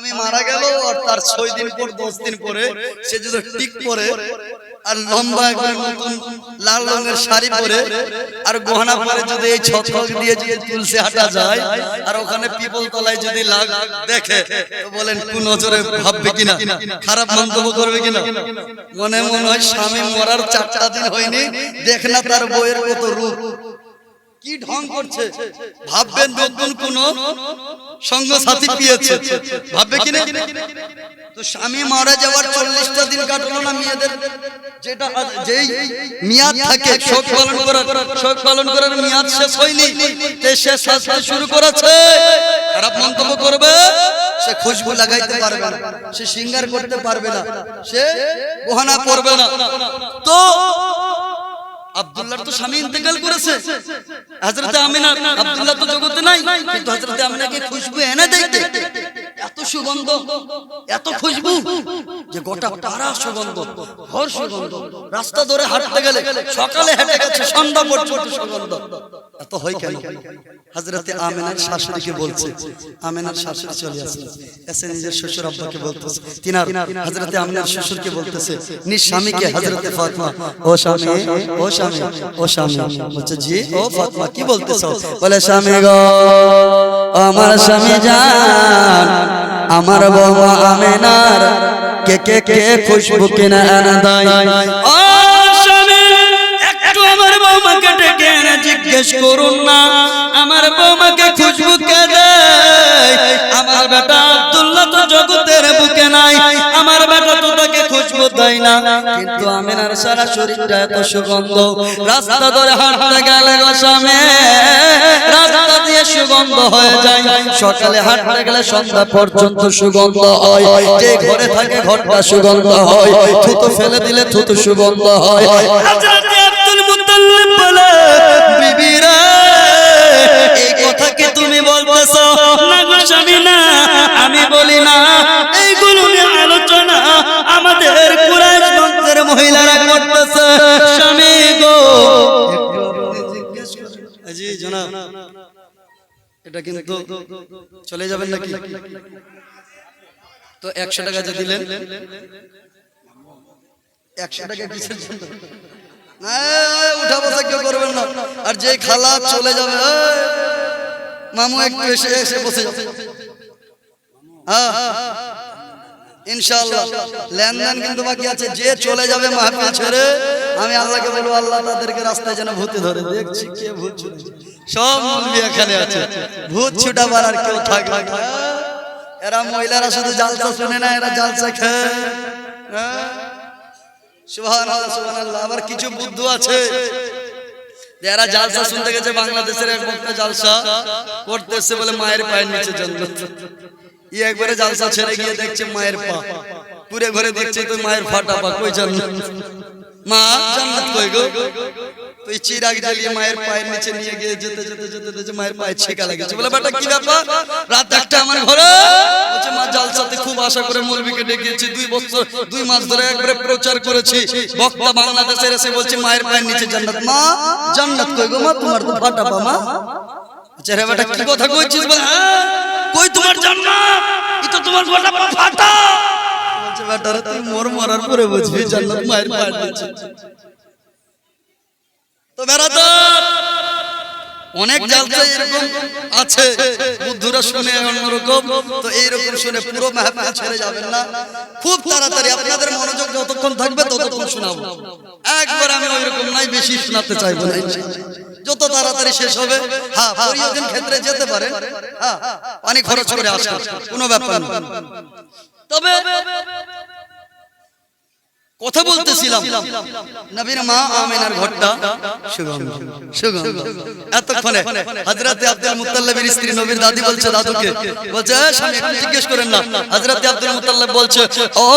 স্বামী মারা গেল আর তার ছয় দিন পর, দশ দিন পরে সে যদি টিক পরে আর লম্বা একবার নতুন লাল রঙের শাড়ি পরে আর গহনা পরে যদি এই ছক দিয়ে যদি তুলসী হাঁটা যায় আর ওখানে পিপল তলায় যদি লাগ দেখে বলেন কোন নজরে ভাববে কিনা? খারাপ মন্তব্য করবে কিনা? মনে মনে হয় স্বামী মরার চারটা দিন হয়নি, দেখ না তার বইয়ের কত রূপ। কি ঢং করছে? ভাববেন নতুন কোন সঙ্গ সাথী পেয়েছে। ভাববে কি না তো স্বামী মারা যাওয়ার চল্লিশটা দিন কাটলো না মেয়েদের? যেটা যেই মেয়াদ থাকে শোক পালন করার শোক পালন করার মেয়াদ শেষ হয়নি তে সে সাজতে শুরু করেছে। খারাপ মন্তব্য করবে সে খুশবু লাগাইতে পারবে না সে সিঙ্গার করতে পারবে না সে গহনা পরবে না। তো আব্দুল্লাহর তো স্বামী ইন্তেকাল করেছে। হযরতে আমিনা আব্দুল্লাহ তো জগতে নাই। কিন্তু হযরতে আমিনাকে খুশবু এনে দেখতে। এত সুগন্ধ এত খুশবু। যে গোটা পাড়া সুগন্ধ ঘর সুগন্ধ রাস্তা ধরে হাঁটতে গেলে সকালে হেঁটে গেছে সন্ধ্যা পর্যন্ত সুগন্ধ। এত হয় কেন? হযরতে আমিনার শাশুড়িকে বলছে আমেনার শাশুড়ি চলে আসছে। এসে নিজের শ্বশুর আব্বাকে বলতেছে তিনার হযরতে আমিনার শ্বশুরকে বলতেছে নিজ স্বামীকে হযরতে ফাতিমা ও স্বামী ও স্বামী ও স্বামী। বলছে জি ও ফাতিমা কি বলতেছো? বলে স্বামী গো আমার স্বামী জান আমার বৌমা আমিনার কে কে কে খুশবু কিনা দেয়? ও স্বামী, একটু আমার বৌমাকে ডেকে এনে জিজ্ঞেস করুন না। আমার বৌমাকে খুশবু কে না। কিন্তু আমিনার সারা শরীরটা এত সুগন্ধ। রাস্তা ধরে হাঁটতে গেলে রাস্তা দিয়ে সুগন্ধ হয়ে যায়। সকালে হাঁটতে গেলে সন্ধ্যা পর্যন্ত সুগন্ধ হয়। যে ঘরে থাকে ঘরটা সুগন্ধ হয়। থুতু ফেলে দিলে থুতু সুগন্ধ হয়। এই কথা তুমি আমি বলি না। আমাদের কুরাইশ বংশের মহিলারা করতেছে। স্বামী গো। জি জনাব, এটা কিন্তু চলে যাবেন নাকি? তো একশো টাকা যে দিলেন, একশো টাকা কিসের জন্য উঠা বসা কেউ করবেন না। আর যে খালা চলে যাবে মামু একটু এসে এসে বসে যাবে। হ্যাঁ ইনশাআল্লাহ। লেনদেন কিন্তু বাকি আছে। যে চলে যাবে আমি আল্লাহকে আল্লাহ তাদেরকে রাস্তায় যেন ধরে। দেখছি সব ছুটাবার আর কেউ এরা মহিলারা শুধু না, এরা আবার কিছু বুদ্ধু আছে। যারা জালসা শুনতে গেছে, বাংলাদেশের এক বক্তা জালসা করতে এসছে বলে মায়ের পায়ের নিচে জান্নাত ই একবারে জালসা ছেড়ে গিয়ে দেখছে মায়ের পা। পুরে ঘরে দেখছে তো মায়ের ফাটা পা। কই মা কই গো? চিরাগ মায়ের পায়ের নিচে নিয়ে গিয়ে যেতে মায়ের পায়ে ছেকা বলে, বেটা, কি রাত একটা মা খুব আশা করে মৌলবীকে ডেকেছি। দুই বছর দুই মাস ধরে একবারে প্রচার করেছি। বক্তা বাংলাদেশের এসে বলছে, মায়ের পায়ের নিচে জান্নাত। মা, জান্নাত কই গো মা? তোমার তো ফাটা পা, মা। আচ্ছা বেটা কি কথা কইছিস বলে? কই তোমার জান্নাত ই তো তোমার ফাটা পা ফাটা। বলছে বেটা তুই মোর মরার পরে বুঝবি জান্নাত মায়ের পায়ের নিচে তো বেড়াদার অনেক জালসা এরকম আছে। বুদ্ধুরা শুনে অন্যরকম। তো এইরকম শুনে পুরো মাহফিল ছেড়ে যাবেন না। খুব তাড়াতাড়ি আপনাদের মনোযোগ যতক্ষণ থাকবে ততক্ষণ শোনাবো। একবার আমি ওইরকম নাই বেশি শোনাতে চাইব না। যত তাড়াতাড়ি শেষ হবে হ্যাঁ প্রয়োজন ক্ষেত্রে যেতে পারে। হ্যাঁ অনেক খরচ করে আসা কোনো ব্যাপার তবে কথা বলতেছিলাম। নবীর মা আমিনার ঘরটা। সুগন্ধ। সুগন্ধ। এতক্ষণে হযরতে আব্দুল মুত্তালিবের স্ত্রী নবীর দাদি বলছে দাদুকে, বলছে স্বামী একটু জিজ্ঞেস করেন না। হযরতে আব্দুল মুত্তালিব বলছে, ও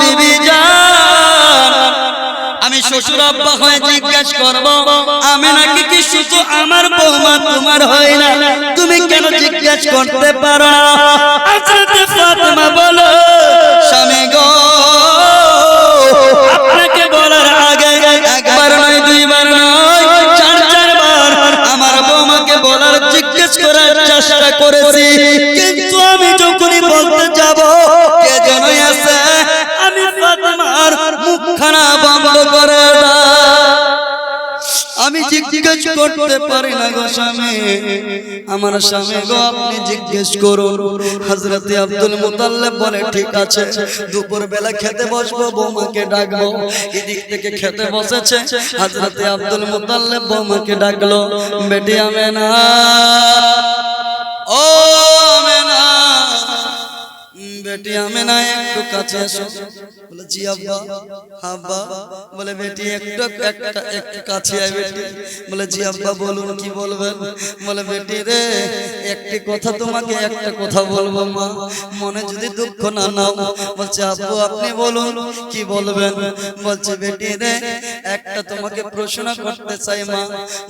বিবি জান, আমি শ্বশুর আব্বা হয়ে জিজ্ঞেস করব, আমি নাকি কি শুধু আমার বৌমা তোমার হয় না? তুমি কেন জিজ্ঞেস করতে পারো? না স্বামী। আমার স্বামী গো, আপনি জিজ্ঞেস করুন। হজরতে আব্দুল মুতাল্লে বলে, ঠিক আছে দুপুর বেলা খেতে বসবো, বৌমাকে ডাকবো। এদিক থেকে খেতে বসেছে। হজরতে আব্দুল মুতাল্লেব বৌমাকে ডাকলো, বেটি আমেনা, ও বেটি আমেনা একটু কাছে এসো বলে, জি আব্বা আব্বা। বলে, বেটি, একটু, একটা, একটু কাছে আয় বেটি। বলে, জি আব্বা, বলুন, কি বলবেন? বলে, বেটি রে, একটি কথা তোমাকে একটা কথা বলব, মা। মনে যদি দুঃখ না নাও, বলছে, আব্বু, আপনি বলুন, কি বলবেন? বলছে, বেটি রে, একটা তোমাকে প্রশ্ন করতে চাই, মা।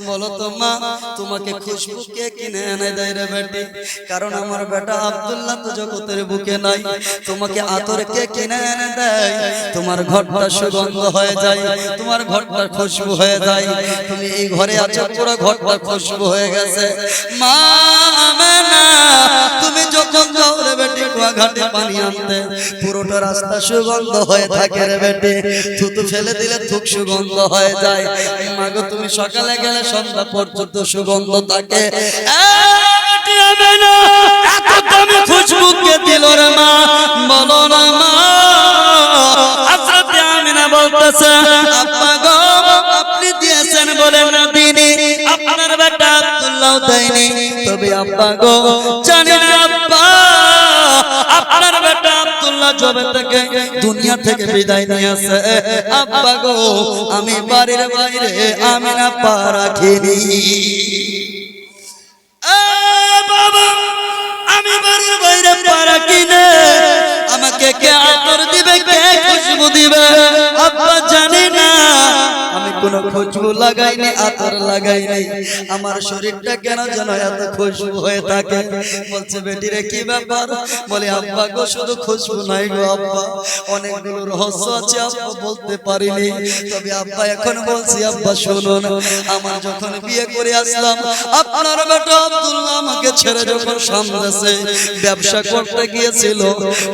বলো তো, মা, তোমাকে খুশবু কে কিনে এনে দেয় রে, বেটি? কারণ আমার বেটা আব্দুল্লাহ তো জগতের বুকে নাই। তোমাকে আতর কে কিনে এনে দেয়? তোমার ঘরটা সুগন্ধ হয়ে যায় তোমার ঘরটা খুশবু হয়ে যায়। তুমি এই ঘরে আছো পুরো ঘরটা খুশবু হয়ে গেছে। মা তুমি যখন যাও রে বেটি কুয়াঘাটে পানি আনতে পুরোটা রাস্তা সুগন্ধ হয়ে থাকে রে বেটি। থুতু ফেলে দিলে থুক সুগন্ধ হয়ে যায়। মাগো তুমি সকালে গেলে সন্ধ্যা পর্যন্ত সুগন্ধ থাকে। বেটি আমেনা, এত দামি খুশবু কে দিল রে মা? বলো না মা। হযরতে আমিনা বলতেছে আব্বা গো আপনি দিয়েছেন বলে না দিনি আপনার বেটা আব্দুল্লাহ দেয়নি। তবে আব্বা গো জানেন আব্বা আপনার বেটা আব্দুল্লাহ জবে থেকে দুনিয়া থেকে বিদায় নিয়ে আসে। আব্বা গো আমি বাড়ির বাইরে আমিনা পা রাখিনি। কে শুধু খুশবু নাই অনেকগুলো রহস্য আছে, আব্বা বলতে পারিনি। তবে আব্বা, এখন বলছি, আব্বা, শুনুন। আমার যখন বিয়ে করে আসলাম, আপনার বেটা আব্দুল্লাহ আমাকে ছেড়ে যখন সামনেছে, ব্যবসা করতে গিয়েছিল।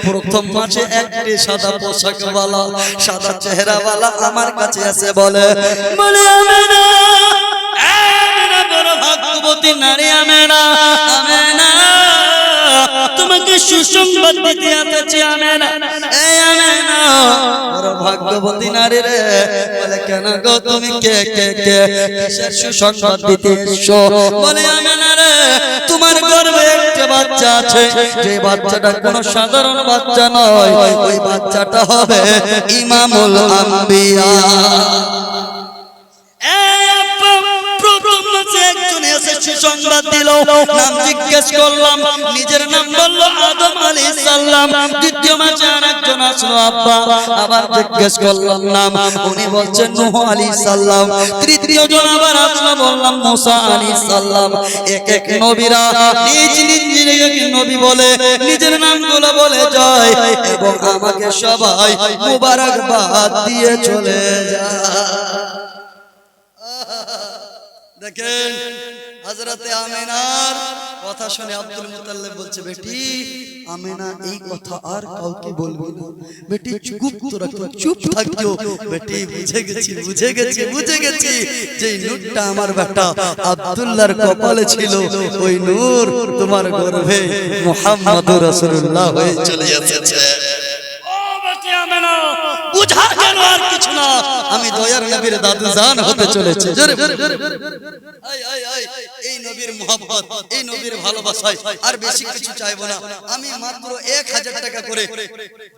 প্রথম মাসে একটি সাদা পোশাকওয়ালা, সাদা চেহারাওয়ালা আমার কাছে আছে বলে বড় ভাগ্যবতী নারী আমেনা আমেনা তোমাকে সুসংবাদ দিতে আসছি আমেনা। এই আমেনা বড় ভাগ্যবতী নারী রে, বলে, কেন গো তুমি কে কে কে, কিসের সুসংবাদ দিতে এসো বলে, আমেনা রে, তোমার গর্ভে একটা বাচ্চা আছে। যে বাচ্চাটা কোনো সাধারণ বাচ্চা নয়, ওই বাচ্চাটা হবে ইমামুল আম্বিয়া। মাসে একজন এসে সুসংবাদ দিল, নাম জিজ্ঞেস করলাম, নিজের নাম বলল আদম আলী সাল্লাম দ্বিতীয় মাসে আর একজন আসলো, আব্বা। আবার জিজ্ঞেস করলাম, নাম, উনি বলছেন নুহ আলী সাল্লাম তৃতীয় জন আবার আসলো, বললাম মুসা আলী সাল্লাম এক এক নবীরা নিজ নিজ নবী বলে, নিজের নামগুলো বলে যায়, এবং আমাকে সবাই মুবারকবাদ দিয়ে চলে যায়। দেখেন হজরতে আমিনার কথা শুনে আব্দুল মুতাল্লিব বলছে বেটি আমিনা এই কথা আর কাউকে বলবি না। বেটি চুপ রাখো চুপ থাকো। বেটি বুঝে গেছি বুঝে গেছি বুঝে গেছি। যে নূরটা আমার বেটা আব্দুল্লাহর কপালে ছিল ওই নূর তোমার গর্ভে। মুহাম্মদুর রাসূলুল্লাহ হয়ে চলে এসেছে আমিনা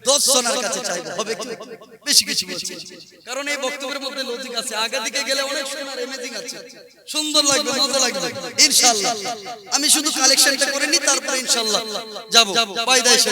দশ কাছে বেশি কারণ এই বক্তব্যের মধ্যে লজিক আছে। আগে দিকে গেলে অনেক আছে। সুন্দর লাগবে, মজা লাগবে। ইনশাআল্লাহ। আমি শুধু কালেকশনটা করে নি, তারপরে ইনশাআল্লাহ যাব। এসে